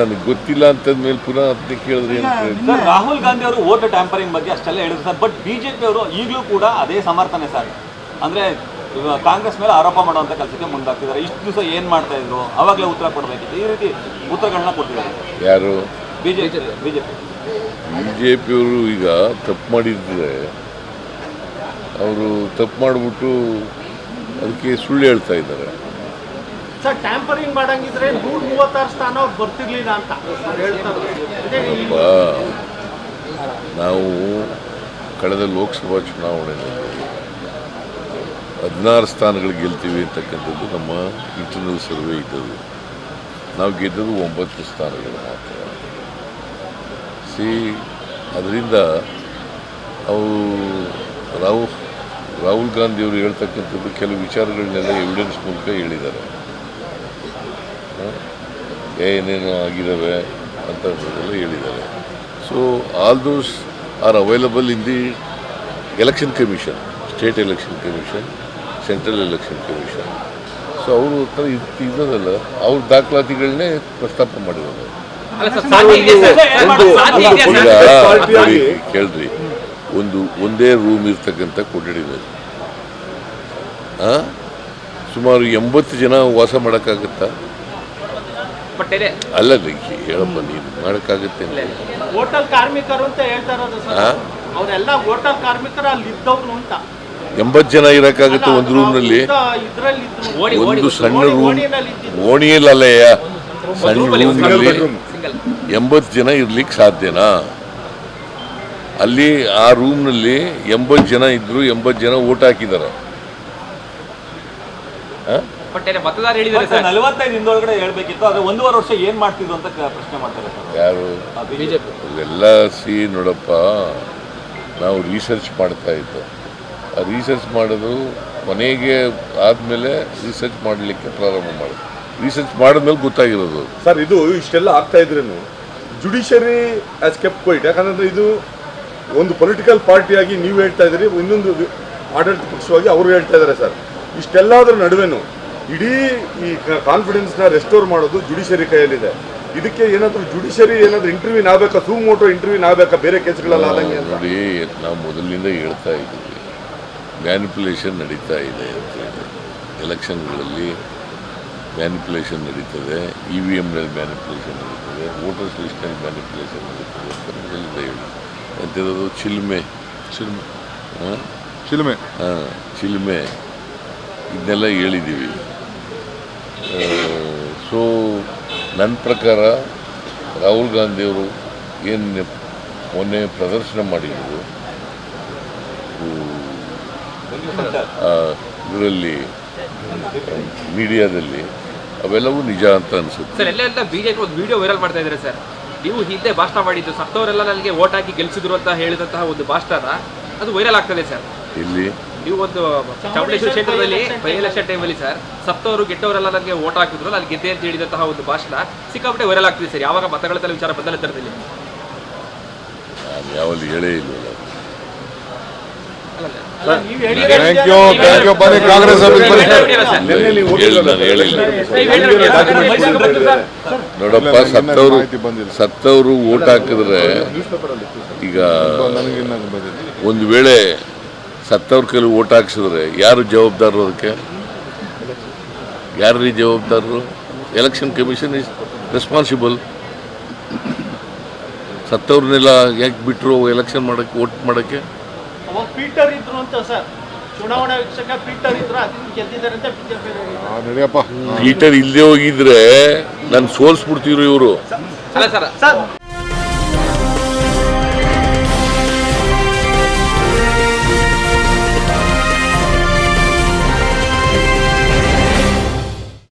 ನನಗೆ ಗೊತ್ತಿಲ್ಲ ಅಂತಂದ್ಮೇಲೆ ಪುನಃ ಅದನ್ನ ಕೇಳಿದ್ರೆ ಏನು ಪ್ರಯೋಜನ? ಸರ್ ರಾಹುಲ್ ಗಾಂಧಿ ಅವರು ಓಟ್ ಟ್ಯಾಂಪರಿಂಗ್ ಬಗ್ಗೆ ಅಷ್ಟೆಲ್ಲ ಹೇಳಿದ್ರು ಸರ್ ಬಟ್ ಬಿಜೆಪಿ ಅವರು ಈಗಲೂ ಕೂಡ ಅದೇ ಸಮರ್ಥನೆ ಸರ್. ಅಂದ್ರೆ ಕಾಂಗ್ರೆಸ್ ಮೇಲೆ ಆರೋಪ ಮಾಡುವಂತ ಕೆಲಸಕ್ಕೆ ಮುಂದಾಗ್ತಿದ್ದಾರೆ. ಇಷ್ಟು ದಿವಸ ಏನ್ ಮಾಡ್ತಾ ಇದ್ರು? ಅವಾಗಲೇ ಉತ್ತರ ಕೊಡಬೇಕಿತ್ತು. ಈ ರೀತಿ ಉತ್ತರಗಳನ್ನ ಕೊಟ್ಟಿದ್ದಾರೆ. ಯಾರು? ಬಿಜೆಪಿ ಬಿಜೆಪಿ ಬಿ ಜೆ ಪಿಯವರು ಈಗ ತಪ್ಪು ಮಾಡಿದ್ರೆ ಅವರು ತಪ್ಪು ಮಾಡಿಬಿಟ್ಟು ಅದಕ್ಕೆ ಸುಳ್ಳು ಹೇಳ್ತಾ ಇದ್ದಾರೆ. ಸರ್ ಟ್ಯಾಂಪರಿಂಗ್ ಮಾಡಂಗಿದ್ರೆ ನೂರ ಮೂವತ್ತಾರು ಸ್ಥಾನ ಬರ್ತಿರ್ಲಿಲ್ಲ ಅಂತ. ಹೇಳ್ತಾರೆ. ನಾವು ಕಳೆದ ಲೋಕಸಭಾ ಚುನಾವಣೆಯಲ್ಲಿ ಹದಿನಾರು ಸ್ಥಾನಗಳು ಗೆಲ್ತೀವಿ ಅಂತಕ್ಕಂಥದ್ದು ನಮ್ಮ ಇಂಟರ್ನಲ್ ಸರ್ವೆ ಇದ್ದದ್ದು. ನಾವು ಗೆದ್ದದ್ದು ಒಂಬತ್ತು ಸ್ಥಾನಗಳು ಮಾತ್ರ. ಸಿ ಅದರಿಂದ ಅವು ರಾಹುಲ್ ರಾಹುಲ್ ಗಾಂಧಿಯವರು ಹೇಳ್ತಕ್ಕಂಥದ್ದು ಕೆಲವು ವಿಚಾರಗಳನ್ನೆಲ್ಲ ಎವಿಡೆನ್ಸ್ ಮೂಲಕ ಹೇಳಿದ್ದಾರೆ? ಏನೇನು ಆಗಿದ್ದಾವೆ ಅಂತ ಹೇಳಿದ್ದಾರೆ. So all those are available in the election commission state election commission central election commission so ಅವರು ಇದ್- ಇದ್ದದಲ್ಲ ಅವ್ರ ದಾಖಲಾತಿಗಳನ್ನೇ ಪ್ರಸ್ತಾಪ ಮಾಡಿರೋದು. ನೋಡಿ, ಕೇಳ್ರಿ ಒಂದು ಒಂದೇ ರೂಮ್ ಇರ್ತಕ್ಕಂಥ ಕೊಠಡಿನಲ್ಲಿ? ಸುಮಾರು ಎಂಬತ್ತು ಜನ ವಾಸ ಮಾಡೋಕ್ಕಾಗತ್ತಾ? ಇದೆ ಅಲ್ಲ ಹೇಳಪ್ಪ ನೀನು ಮಾಡೋಕ್ಕಾಗತ್ತೆ ಹೋಟೆಲ್ ಕಾರ್ಮಿಕರು ಅಂತ ಹೇಳ್ತಾ ಇರೋದು ಸರ್. ಆ? ಅವರೆಲ್ಲ ಹೋಟೆಲ್ ಕಾರ್ಮಿಕರು ಅಲ್ಲಿ ಇದ್ದವ್ರು ಅಂತ. ಎಂಬತ್ತು ಜನ ಇರೋಕ್ಕಾಗತ್ತೆ ಒಂದು ರೂಮ್ನಲ್ಲಿ? ಒಂದು ಸಣ್ಣ ರೂಮ್ ಇದ್ದಿದ್ದು. ಸಣ್ಣ ರೂಮ್ನಲ್ಲಿ ಎಂಬತ್ತು ಜನ ಇರ್ಲಿಕ್ಕೆ ಸಾಧ್ಯನಾ? ಅಲ್ಲಿ ಆ ರೂಮ್ನಲ್ಲಿ ಎಂಬತ್ತು ಜನ ಇದ್ರು ಎಂಬತ್ತು ಜನ ಓಟ್ ಹಾಕಿದ್ದಾರೆ? ಬಟ್ ಮತದಾರ ಹೇಳಿದ್ದಾರೆ ಸರ್. ನಲವತ್ತೈದು ಹಿಂದೊಳಗಡೆ ಹೇಳ್ಬೇಕಿತ್ತು ಆದ್ರೆ ಒಂದೂವರೆ ವರ್ಷ ಏನ್ ಮಾಡ್ತಿದ್ರು ಅಂತ ಪ್ರಶ್ನೆ ಮಾಡ್ತಾರೆ ಸರ್. ಯಾರು? ಬಿಜೆಪಿ. ಸಿ ನೋಡಪ್ಪ ನಾವು ರಿಸರ್ಚ್ ಮಾಡ್ತಾ ಇತ್ತು ಆ ರಿಸರ್ಚ್ ಮಾಡೋದು ಮನೆಗೆ ಆದಮೇಲೆ ರಿಸರ್ಚ್ ಮಾಡಲಿಕ್ಕೆ ಪ್ರಾರಂಭ ಮಾಡೋದು. ರಿಸರ್ಚ್ ಮಾಡಿದ್ಮೇಲೆ ಗೊತ್ತಾಗಿರೋದು. ಸರ್ ಇದು ಇಷ್ಟೆಲ್ಲ ಆಗ್ತಾ ಇದ್ರೇನು? ಜುಡಿಷರಿ ಆಸ್ ಕೆಪ್ ಕ್ವೈಟ್ ಯಾಕಂದ್ರೆ ಇದು ಒಂದು ಪೊಲಿಟಿಕಲ್ ಪಾರ್ಟಿಯಾಗಿ ನೀವು ಹೇಳ್ತಾ ಇದ್ದೀರಿ ಇನ್ನೊಂದು ಆಡಳಿತ ಪಕ್ಷವಾಗಿ ಅವರು ಹೇಳ್ತಾ ಇದ್ದಾರೆ ಸರ್. ಇಷ್ಟೆಲ್ಲದರ ನಡುವೆನು ಇಡೀ ಈ ಕಾನ್ಫಿಡೆನ್ಸ್ನ ರೆಸ್ಟೋರ್ ಮಾಡೋದು ಜುಡಿಷರಿ ಕೈಯಲ್ಲಿದೆ. ಇದಕ್ಕೆ ಏನಾದರೂ ಜುಡಿಷರಿ ಏನಾದರೂ ಇಂಟರ್ವ್ಯೂನ್ ಆಗಬೇಕಾ ಮೋಟೋ ಇಂಟರ್ವ್ಯೂನ್ ಆಗಬೇಕಾ ಬೇರೆ ಕೇಸ್ಗಳೆಲ್ಲ ಆದಂಗೆ ಅಂತ? ನೋಡಿ ನಾವು ಮೊದಲಿನಿಂದ ಹೇಳ್ತಾ ಇದ್ದೀವಿ. ಮ್ಯಾನಿಪುಲೇಷನ್ ನಡೀತಾ ಇದೆ ಅಂತ ಹೇಳಿ. ಎಲೆಕ್ಷನ್ಗಳಲ್ಲಿ ಮ್ಯಾನಿಪುಲೇಷನ್ ನಡೀತದೆ. ಇ ವಿ ಎಮ್ನಲ್ಲಿ ಮ್ಯಾನಿಪುಲೇಷನ್ ನಡೀತದೆ. ವೋಟರ್ಸ್ ಲಿಸ್ಟ್ನಲ್ಲಿ ಮ್ಯಾನಿಪುಲೇಷನ್ ನಡೀತದೆ ಅಂತ ಮೊದಲಿಂದ ಹೇಳಿ. ಅಂತಿರೋದು ಚಿಲ್ಮೆ. ಚಿಲ್ಮೆ. ಹಾಂ? ಚಿಲ್ಮೆ. ಹಾಂ ಚಿಲ್ಮೆ. ಇದನ್ನೆಲ್ಲ ಹೇಳಿದ್ದೀವಿ. ಸೊ ನನ್ನ ಪ್ರಕಾರ ರಾಹುಲ್ ಗಾಂಧಿಯವರು ಏನು ಮೊನ್ನೆ ಪ್ರದರ್ಶನ ಮಾಡಿದರು ಇದರಲ್ಲಿ ಮೀಡಿಯಾದಲ್ಲಿ ಅವೆಲ್ಲವೂ ನಿಜ ಅಂತ ಅನಿಸುತ್ತೆ. ಸರ್ ಎಲ್ಲ ಬಿಜೆಪಿ ಒಂದು ವಿಡಿಯೋ ವೈರಲ್ ಮಾಡ್ತಾ ಇದ್ದಾರೆ ಸರ್. ನೀವು ಹಿಂದೆ ಭಾಷಣ ಮಾಡಿದ್ದು ಸತ್ತವರೆಲ್ಲ ನನಗೆ ಓಟ್ ಹಾಕಿ ಗೆಲ್ಸಿದ್ರು ಅಂತ ಹೇಳಿದಂತಹ ಒಂದು ಭಾಷಣ ಅದು ವೈರಲ್ ಆಗ್ತದೆ ಸರ್. ಇಲ್ಲಿ ನೀವು ಒಂದು ಚಾಮುಂಡೇಶ್ವರಿ ಕ್ಷೇತ್ರದಲ್ಲಿ ಬೈ ಎಲೆಕ್ಷನ್ ಟೈಮಲ್ಲಿ ಸರ್ ಸತ್ತವರು ಗೆಟ್ಟವರೆಲ್ಲ ನನಗೆ ಓಟ್ ಹಾಕಿದ್ರು ಅಲ್ಲಿ ಗೆದ್ದೆ ಅಂತ ಹೇಳಿದಂತಹ ಒಂದು ಭಾಷಣ ಸಿಕ್ಕಾಪಟ್ಟೆ ವೈರಲ್ ಆಗ್ತಿದೆ ಸರ್ ಯಾವಾಗ ಮತಗಳ ತಲೆ ವಿಚಾರ ಬಂದಲ್ಲ ತರದಲ್ಲಿ ಯಾವಲ್ಲಿ ಹೇಳೇ ಇಲ್ವಲ್ಲ ಅಲ್ಲ, ನೀವ್ ಥ್ಯಾಂಕ್ ಯು ಥ್ಯಾಂಕ್ ಯು ಬನ್ನಿ ಕಾಂಗ್ರೆಸ್ ಆಫೀಸ್ ಬನ್ನಿ ಇಲ್ಲ, ನೋಡಪ್ಪ ಸತ್ತವರು ಸತ್ತವರು ಓಟ್ ಹಾಕಿದ್ರೆ ಈಗ ಒಂದು ವೇಳೆ ಸತ್ತವ್ರ ಕೈಲಿ ಓಟ್ ಹಾಕ್ಸಿದ್ರೆ ಯಾರು ಜವಾಬ್ದಾರರು ಅದಕ್ಕೆ? ಯಾರು ಜವಾಬ್ದಾರರು? ಎಲೆಕ್ಷನ್ ಕಮಿಷನ್ ಇಸ್ ರೆಸ್ಪಾನ್ಸಿಬಲ್ ಸತ್ತವ್ರನ್ನೆಲ್ಲ ಯಾಕೆ ಬಿಟ್ಟರು ಎಲೆಕ್ಷನ್ ಮಾಡಕ್ಕೆ? ಓಟ್ ಮಾಡೋಕ್ಕೆ ಅವಾಗ ಪೀಟರ್ ಇಲ್ಲದೆ ಹೋಗಿದ್ರೆ ನಾನು ಸೋಲ್ಸ್ಬಿಡ್ತಿದ್ರು ಇವರು. ಅಲ್ಲ ಸರ್ ಸರ್.